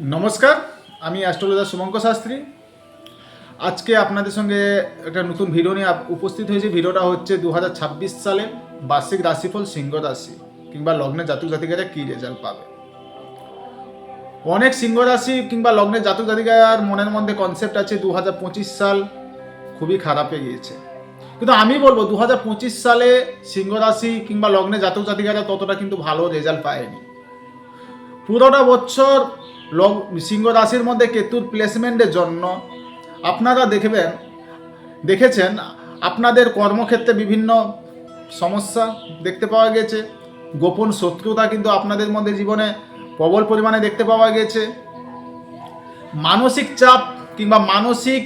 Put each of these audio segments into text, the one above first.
নমস্কার, আমি অ্যাস্ট্রোলজার শুভঙ্ক শাস্ত্রী। আজকে আপনাদের সঙ্গে একটা নতুন ভিডিও নিয়ে উপস্থিত হয়েছে। ভিডিওটা হচ্ছে দু হাজার ছাব্বিশ সালে বার্ষিক রাশিফল সিংহ রাশি কিংবা লগ্নের জাতক জাতিকারা কী রেজাল্ট পাবে? অনেক সিংহ রাশি কিংবা লগ্নের জাতক জাতিকার মনের মধ্যে কনসেপ্ট আছে দু হাজার পঁচিশ সাল খুবই খারাপে গিয়েছে। কিন্তু আমি বলব দু হাজার পঁচিশ সালে সিংহ রাশি কিংবা লগ্নের জাতক জাতিকারা ততটা কিন্তু ভালো রেজাল্ট পায়নি। পুরোটা বছর লগ সিংহ রাশির মধ্যে কেতুর প্লেসমেন্টের জন্য আপনারা দেখবেন, দেখেছেন, আপনাদের কর্মক্ষেত্রে বিভিন্ন সমস্যা দেখতে পাওয়া গেছে। গোপন শত্রুতা কিন্তু আপনাদের মধ্যে জীবনে প্রবল পরিমাণে দেখতে পাওয়া গেছে। মানসিক চাপ কিংবা মানসিক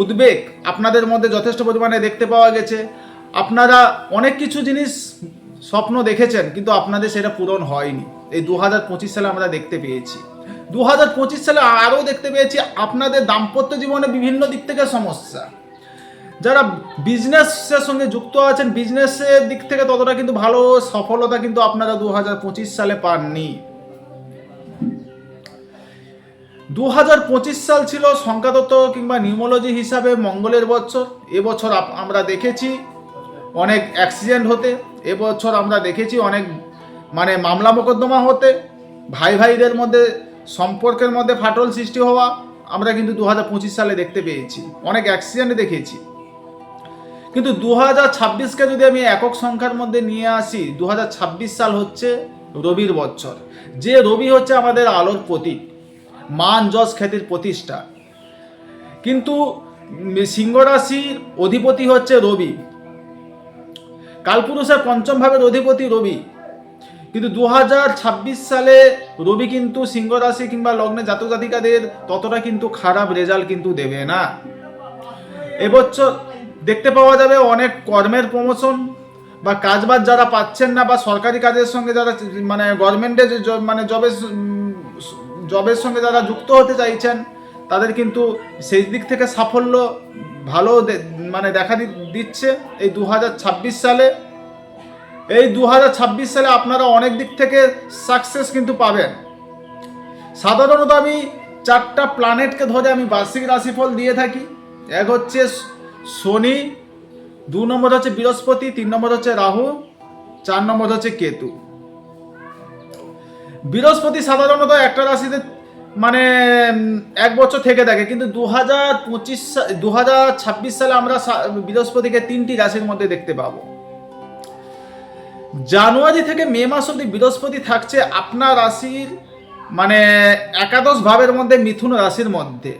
উদ্বেগ আপনাদের মধ্যে যথেষ্ট পরিমাণে দেখতে পাওয়া গেছে। আপনারা অনেক কিছু জিনিস স্বপ্ন দেখেছেন, কিন্তু আপনাদের সেটা পূরণ হয়নি। এই দু হাজার পঁচিশ সালে আমরা দেখতে পেয়েছি। দু হাজার পঁচিশ সালে আরও দেখতে পেয়েছি আপনাদের দাম্পত্য জীবনে বিভিন্ন দিক থেকে সমস্যা। যারা বিজনেসের সঙ্গে যুক্ত আছেন বিজনেসের দিক থেকে ততটা কিন্তু ভালো সফলতা কিন্তু আপনারা দু হাজার পঁচিশ সালে পাননি। দু হাজার পঁচিশ সাল ছিল সংখ্যাতত্ত্ব কিংবা নিউমোলজি হিসাবে মঙ্গলের বছর। এবছর আমরা দেখেছি অনেক অ্যাক্সিডেন্ট হতে, এবছর আমরা দেখেছি অনেক মানে মামলা মোকদ্দমা হতে ভাই ভাইদের মধ্যে সম্পর্কের মধ্যে ফাটল সৃষ্টি হওয়া আমরা কিন্তু দু হাজার পঁচিশ সালে দেখতে পেয়েছি। অনেক অ্যাক্সিডেন্ট দেখেছি। কিন্তু দু হাজার ছাব্বিশকে যদি আমি একক সংখ্যার মধ্যে নিয়ে আসি দু হাজার ছাব্বিশ সাল হচ্ছে রবির বছর। যে রবি হচ্ছে আমাদের আলোর প্রতীক, মান, যশ, খ্যাতির প্রতিষ্ঠা। কিন্তু সিংহ রাশির অধিপতি হচ্ছে রবি। কালপুরুষের পঞ্চম ভাবের অধিপতি রবি। কিন্তু দু হাজার ছাব্বিশ সালে রবি কিন্তু সিংহ রাশি কিংবা লগ্নে জাতক জাতিকাদের ততটা কিন্তু খারাপ রেজাল্ট কিন্তু দেবে না। এবছর দেখতে পাওয়া যাবে অনেক কর্মের প্রমোশন বা কাজবাজ যারা পাচ্ছেন না বা সরকারি কাজের সঙ্গে যারা মানে গভর্নমেন্টের যে মানে জবের জবের সঙ্গে যারা যুক্ত হতে চাইছেন, তাদের কিন্তু সেই দিক থেকে সাফল্য ভালো মানে দেখা দিচ্ছে। এই দু হাজার ছাব্বিশ সালে এই দু হাজার ছাব্বিশ সালে আপনারা অনেক দিক থেকে সাকসেস কিন্তু পাবেন। সাধারণত আমি চারটা প্ল্যানেটকে ধরে আমি বার্ষিক রাশিফল দিয়ে থাকি। এক হচ্ছে শনি, দু নম্বর হচ্ছে বৃহস্পতি, তিন নম্বর হচ্ছে রাহু, চার নম্বর হচ্ছে কেতু। বৃহস্পতি সাধারণত একটা রাশিতে মানে এক বছর থেকে থাকে, কিন্তু দু হাজার পঁচিশ দু হাজার ছাব্বিশ সালে আমরা বৃহস্পতিকে তিনটি রাশির মধ্যে দেখতে পাবো। জানুয়ারি থেকে মে মাস অব্দি বৃহস্পতি থাকছে আপনার রাশির মানে একাদশ ভাবের মধ্যে মিথুন রাশির মধ্যে।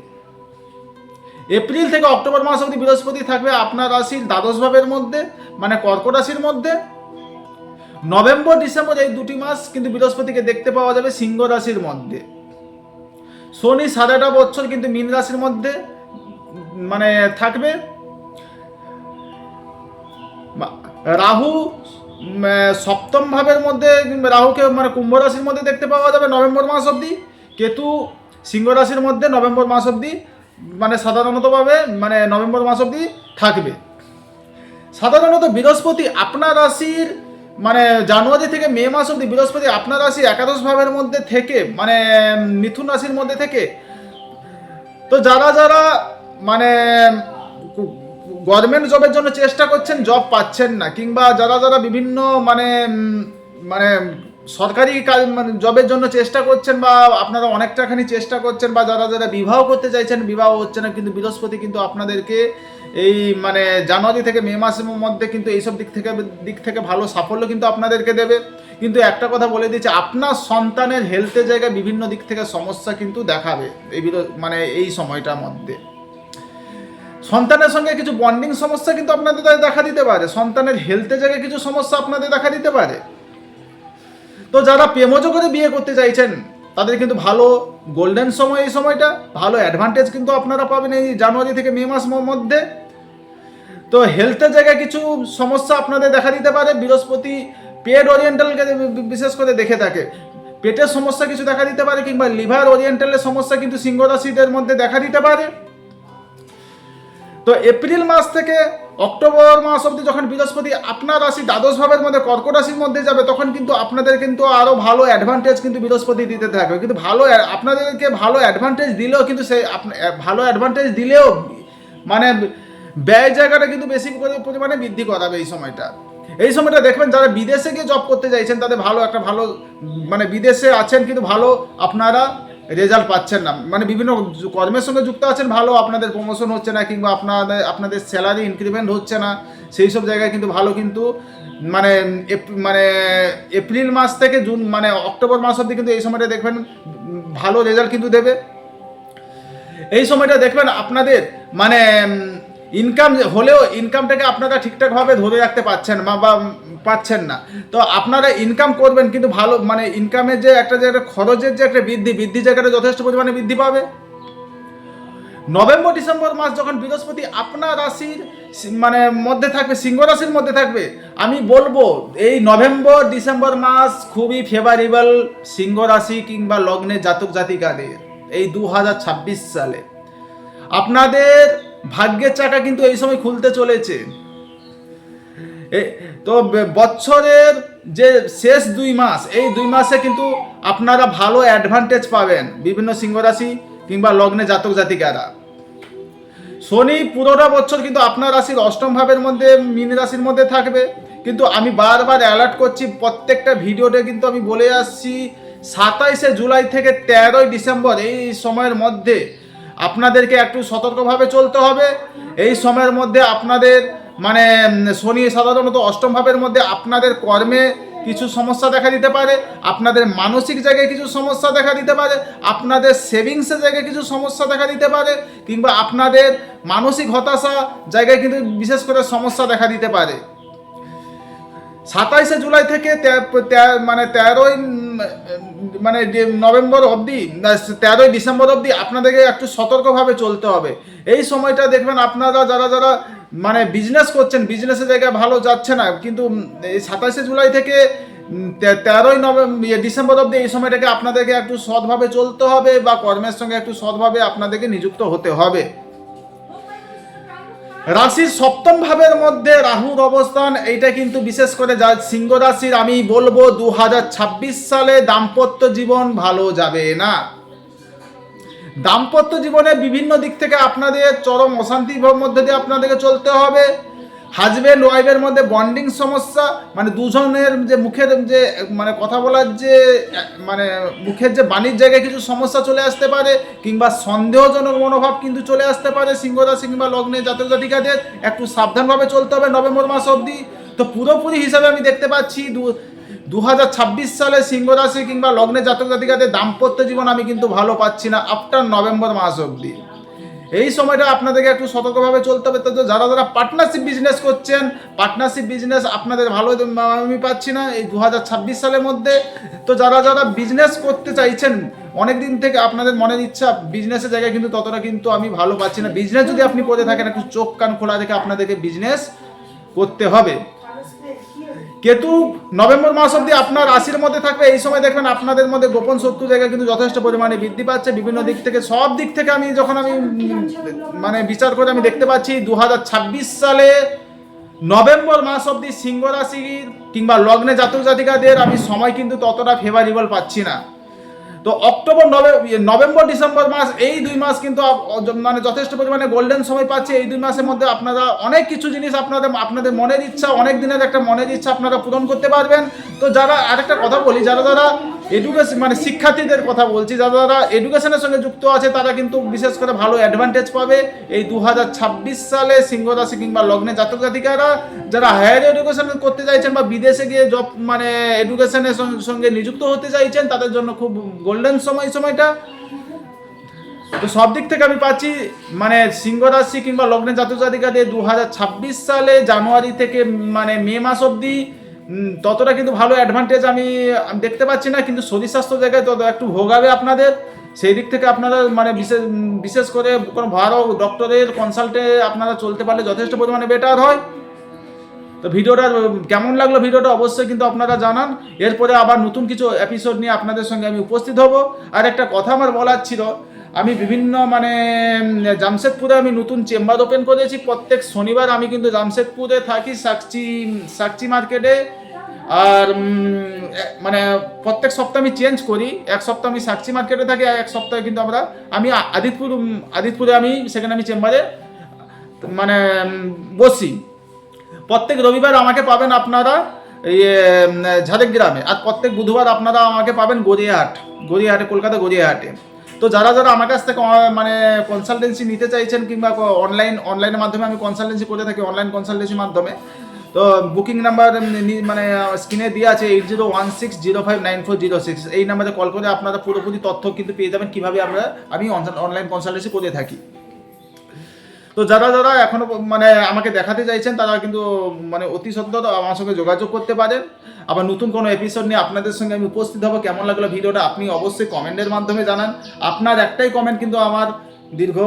এপ্রিল থেকে অক্টোবর মাস অব্দি বৃহস্পতি থাকবে আপনার রাশির দ্বাদশ ভাবের মধ্যে মানে কর্কট রাশির মধ্যে। নভেম্বর, ডিসেম্বর এই দুটি মাস কিন্তু বৃহস্পতিকে দেখতে পাওয়া যাবে সিংহ রাশির মধ্যে। শনি সারাটা বছর কিন্তু মীন রাশির মধ্যে মানে থাকবে। রাহু সপ্তম ভাবের মধ্যে রাহুকে মানে কুম্ভ রাশির মধ্যে দেখতে পাওয়া যাবে নভেম্বর মাস অবধি। কেতু সিংহ রাশির মধ্যে নভেম্বর মাস অবধি মানে সাধারণতভাবে মানে নভেম্বর মাস অবধি থাকবে। সাধারণত বৃহস্পতি আপনার রাশির মানে জানুয়ারি থেকে মে মাস অবধি বৃহস্পতি আপনার রাশি একাদশ ভাবের মধ্যে থেকে মানে মিথুন রাশির মধ্যে থেকে, তো যারা যারা মানে গভর্নমেন্ট জবের জন্য চেষ্টা করছেন, জব পাচ্ছেন না। কিংবা যারা যারা বিভিন্ন মানে মানে সরকারি কাজ মানে জবের জন্য চেষ্টা করছেন বা আপনারা অনেকটাখানি চেষ্টা করছেন বা যারা যারা বিবাহ করতে চাইছেন, বিবাহ হচ্ছে না, কিন্তু বৃহস্পতি কিন্তু আপনাদেরকে এই মানে জানুয়ারি থেকে মে মাসের মধ্যে কিন্তু এইসব দিক থেকে দিক থেকে ভালো সাফল্য কিন্তু আপনাদেরকে দেবে। কিন্তু একটা কথা বলে দিচ্ছি, আপনার সন্তানের হেলথের জায়গায় বিভিন্ন দিক থেকে সমস্যা কিন্তু দেখাবে এই মানে এই সময়টার মধ্যে। সন্তানের সঙ্গে কিছু বন্ডিং সমস্যা কিন্তু আপনাদের দেখা দিতে পারে। সন্তানের হেলথের জায়গায় কিছু সমস্যা আপনাদের দেখা দিতে পারে। তো যারা প্রেমজ করে বিয়ে করতে চাইছেন, তাদের কিন্তু ভালো গোল্ডেন সময় এই সময়টা, ভালো অ্যাডভান্টেজ কিন্তু আপনারা পাবেন এই জানুয়ারি থেকে মে মাস মধ্যে। তো হেলথের জায়গায় কিছু সমস্যা আপনাদের দেখা দিতে পারে। বৃহস্পতি পেট ওরিয়েন্টালকে বিশেষ করে দেখে থাকে। পেটের সমস্যা কিছু দেখা দিতে পারে কিংবা লিভার ওরিয়েন্টালের সমস্যা কিন্তু সিংহ রাশিদের মধ্যে দেখা দিতে পারে। তো এপ্রিল মাস থেকে অক্টোবর মাস অবধি যখন বৃহস্পতি আপনার রাশি দ্বাদশ ভাবের মধ্যে, কর্কট রাশির মধ্যে যাবে, তখন কিন্তু আপনাদের কিন্তু আরও ভালো অ্যাডভান্টেজ কিন্তু বৃহস্পতি দিতে থাকবে। কিন্তু ভালো আপনাদেরকে ভালো অ্যাডভান্টেজ দিলেও কিন্তু সেই ভালো অ্যাডভান্টেজ দিলেও মানে ব্যয় জায়গাটা কিন্তু বেশি পরি- পরিমাণে বৃদ্ধি করাবে এই সময়টা। এই সময়টা দেখবেন যারা বিদেশে গিয়ে জব করতে চাইছেন, তাদের ভালো একটা ভালো মানে বিদেশে আছেন কিন্তু ভালো আপনারা রেজাল্ট পাচ্ছেন না। মানে বিভিন্ন কর্মের সঙ্গে যুক্ত আছেন, ভালো, আপনাদের প্রমোশন হচ্ছে না কিংবা আপনাদের আপনাদের স্যালারি ইনক্রিমেন্ট হচ্ছে না, সেই সব জায়গায় কিন্তু ভালো কিন্তু মানে মানে এপ্রিল মাস থেকে জুন মানে অক্টোবর মাস অবধি কিন্তু এই সময়টা দেখবেন, ভালো রেজাল্ট কিন্তু দেবে। এই সময়টা দেখবেন আপনাদের মানে ইনকাম হলেও ইনকামটাকে আপনারা ঠিকঠাকভাবে ধরে রাখতে পারছেন না বা পাচ্ছেন না। তো আপনারা ইনকাম করবেন কিন্তু ভালো মানে ইনকামের যে একটা যে খরচের যে একটা বৃদ্ধি বৃদ্ধি জায়গাটা যথেষ্ট পরিমাণে বৃদ্ধি পাবে। নভেম্বর, ডিসেম্বর মাস যখন বৃহস্পতি আপনার রাশির মানে মধ্যে থাকবে, সিংহ রাশির মধ্যে থাকবে, আমি বলব এই নভেম্বর, ডিসেম্বর মাস খুবই ফেভারেবল সিংহ রাশি কিংবা লগ্নে জাতক জাতিকাদের এই দু হাজার ছাব্বিশ সালে। আপনাদের ভাগ্যের চাকা কিন্তু এই সময় খুলতে চলেছে। তো বছরের যে শেষ দুই মাস, এই দুই মাসে কিন্তু আপনারা ভালো অ্যাডভান্টেজ পাবেন বিভিন্ন সিংহ রাশি কিংবা লগ্নে জাতক জাতিকারা। শনি পুরোটা বছর কিন্তু আপনার রাশির অষ্টম ভাবের মধ্যে, মীন রাশির মধ্যে থাকবে। কিন্তু আমি বারবার অ্যালার্ট করছি, প্রত্যেকটা ভিডিওতে কিন্তু আমি বলে আসছি, সাতাইশে জুলাই থেকে তেরোই ডিসেম্বর এই সময়ের মধ্যে আপনাদেরকে একটু সতর্কভাবে চলতে হবে। এই সময়ের মধ্যে আপনাদের মানে শনি সাধারণত অষ্টম ভাবের মধ্যে আপনাদের কর্মে কিছু সমস্যা দেখা দিতে পারে, আপনাদের মানসিক জায়গায় কিছু সমস্যা দেখা দিতে পারে, আপনাদের সেভিংসের জায়গায় কিছু সমস্যা দেখা দিতে পারে, কিংবা আপনাদের মানসিক হতাশা জায়গায় কিন্তু বিশেষ করে সমস্যা দেখা দিতে পারে। সাতাইশে জুলাই থেকে মানে তেরোই মানে নভেম্বর অবধি তেরোই ডিসেম্বর অবধি আপনাদেরকে একটু সতর্কভাবে চলতে হবে। এই সময়টা দেখবেন আপনারা যারা যারা মানে বিজনেস করছেন বিজনেসের জায়গায় ভালো যাচ্ছে না, কিন্তু এই সাতাইশে জুলাই থেকে তেরোই নভেম্বর ডিসেম্বর অবধি এই সময়টাকে আপনাদেরকে একটু সৎভাবে চলতে হবে বা কর্মের সঙ্গে একটু সৎভাবে আপনাদেরকে নিযুক্ত হতে হবে। রাশির সপ্তম ভাবের মধ্যে রাহুর অবস্থান, এইটা কিন্তু বিশেষ করে যা সিংহ রাশির, আমি বলব দু হাজার ছাব্বিশ সালে দাম্পত্য জীবন ভালো যাবে না। দাম্পত্য জীবনে বিভিন্ন দিক থেকে আপনাদের চরম অশান্তির মধ্যে দিয়ে আপনাদেরকে চলতে হবে। হাজব্যান্ড ওয়াইফের মধ্যে বন্ডিং সমস্যা মানে দুজনের যে মুখের যে মানে কথা বলার যে মানে মুখের যে বাণীর জায়গায় কিছু সমস্যা চলে আসতে পারে, কিংবা সন্দেহজনক মনোভাব কিন্তু চলে আসতে পারে সিংহ কিংবা লগ্নে জাতক জাতিকাদের, একটু সাবধানভাবে চলতে হবে নভেম্বর মাস অবধি। তো পুরোপুরি হিসাবে আমি দেখতে পাচ্ছি, দু দু হাজার ছাব্বিশ সালে সিংহ রাশি কিংবা লগ্নে জাতক জাতিকাদের দাম্পত্য জীবন আমি কিন্তু ভালো পাচ্ছি না আফটার নভেম্বর মাস অবধি। এই সময়টা আপনাদেরকে একটু সতর্কভাবে চলতে হবে। তো যারা যারা পার্টনারশিপ বিজনেস করছেন পার্টনারশিপ বিজনেস আপনাদের ভালো আমি পাচ্ছি না এই দু হাজার ছাব্বিশ সালের মধ্যে। তো যারা যারা বিজনেস করতে চাইছেন অনেক দিন থেকে আপনাদের মনের ইচ্ছা বিজনেসের জায়গায় কিন্তু ততটা কিন্তু আমি ভালো পাচ্ছি না। বিজনেস যদি আপনি করে থাকেন, একটু চোখ কান খোলা রেখে আপনাদেরকে বিজনেস করতে হবে। কেতু নভেম্বর মাস অব্দি আপনার রাশির মধ্যে থাকবে। এই সময় দেখবেন আপনাদের মধ্যে গোপন শত্রু জায়গা কিন্তু যথেষ্ট পরিমাণে বৃদ্ধি পাচ্ছে। বিভিন্ন দিক থেকে, সব দিক থেকে আমি যখন আমি মানে বিচার করে আমি দেখতে পাচ্ছি দু হাজার ছাব্বিশ সালে নভেম্বর মাস অব্দি সিংহ রাশি কিংবা লগ্নে জাতক জাতিকাদের আমি সময় কিন্তু ততটা ফেভারিবল পাচ্ছি না। তো অক্টোবর নভে নভেম্বর, ডিসেম্বর মাস, এই দুই মাস কিন্তু মানে যথেষ্ট পরিমাণে গোল্ডেন সময় পাচ্ছে। এই দুই মাসের মধ্যে আপনারা অনেক কিছু জিনিস আপনাদের আপনাদের মনের ইচ্ছা, অনেক দিনের একটা মনের ইচ্ছা আপনারা পূরণ করতে পারবেন। তো যারা, আরেকটা কথা বলি, যারা যারা এডুকেশন মানে শিক্ষার্থীদের কথা বলছি, যারা যারা এডুকেশনের সঙ্গে যুক্ত আছে, তারা কিন্তু বিশেষ করে ভালো অ্যাডভান্টেজ পাবে। এই দু হাজার ছাব্বিশ সালে সিংহ রাশি কিংবা লগ্নে জাতক জাতিকারা, যারা হায়ার এডুকেশন করতে চাইছেন বা বিদেশে গিয়ে জব মানে এডুকেশনের সঙ্গে নিযুক্ত হতে চাইছেন, তাদের জন্য খুব গোল্ডেন সময় সময়টা। তো সব দিক থেকে আমি পাচ্ছি মানে সিংহ রাশি কিংবা লগ্নে জাতক জাতিকাদের দু হাজার ছাব্বিশ সালে জানুয়ারি থেকে মানে মে মাস অবধি ততটা কিন্তু ভালো অ্যাডভান্টেজ আমি দেখতে পাচ্ছি না, কিন্তু শরীর স্বাস্থ্য জায়গায় তত একটু ভোগাবে আপনাদের। সেই দিক থেকে আপনারা মানে বিশেষ বিশেষ করে কোনো ভালো ডক্টরের কনসাল্টে আপনারা চলতে পারলে যথেষ্ট পরিমাণে বেটার হয়। তো ভিডিওটা কেমন লাগল ভিডিওটা অবশ্যই কিন্তু আপনারা জানান। এরপরে আবার নতুন কিছু এপিসোড নিয়ে আপনাদের সঙ্গে আমি উপস্থিত হব। আর একটা কথা আমার বলার ছিল, আমি বিভিন্ন মানে জামশেদপুরে আমি নতুন চেম্বার ওপেন করেছি। প্রত্যেক শনিবার আমি কিন্তু জামশেদপুরে থাকি, সাকচি সাকচি মার্কেটে আর মানে প্রত্যেক সপ্তাহে আমি চেঞ্জ করি। এক সপ্তাহ আমি সাক্ষী মার্কেটে থাকি এক সপ্তাহে কিন্তু আমরা, আমি আদিতপুর আদিতপুরে আমি, সেখানে আমি চেম্বারে মানে বসি। প্রত্যেক রবিবার আমাকে পাবেন আপনারা ইয়ে ঝাড়গ্রামে। আর প্রত্যেক বুধবার আপনারা আমাকে পাবেন গড়িয়াহাট, গড়িয়াহাটে, কলকাতা গড়িয়াহাটে। তো যারা যারা আমার কাছ থেকে মানে কনসালটেন্সি নিতে চাইছেন কিংবা অনলাইন অনলাইনের মাধ্যমে আমি কনসালটেন্সি করে থাকি অনলাইন কনসালটেন্সির মাধ্যমে তো বুকিং নাম্বার মানে স্ক্রিনে দিয়ে আছে eight zero one six zero five nine four zero six এই নাম্বারে কল করে আপনারা পুরোপুরি তথ্য কিন্তু পেয়ে যাবেন কীভাবে আমরা, আমি অনলাইন কনসালটেন্সি করে থাকি। তো যারা যারা এখনও মানে আমাকে দেখাতে চাইছেন, তারা কিন্তু মানে অতি সত্তর আমার সঙ্গে যোগাযোগ করতে পারেন। আবার নতুন কোনো এপিসোড নিয়ে আপনাদের সঙ্গে আমি উপস্থিত হব। কেমন লাগল ভিডিওটা, আপনি অবশ্যই কমেন্টের মাধ্যমে জানান। আপনার একটাই কমেন্ট কিন্তু আমার দীর্ঘ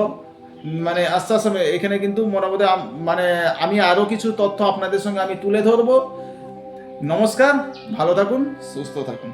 মানে আস্তে আস্তে এখানে কিন্তু মোটামুটি মানে আমি আরও কিছু তথ্য আপনাদের সঙ্গে আমি তুলে ধরবো। নমস্কার, ভালো থাকুন, সুস্থ থাকুন।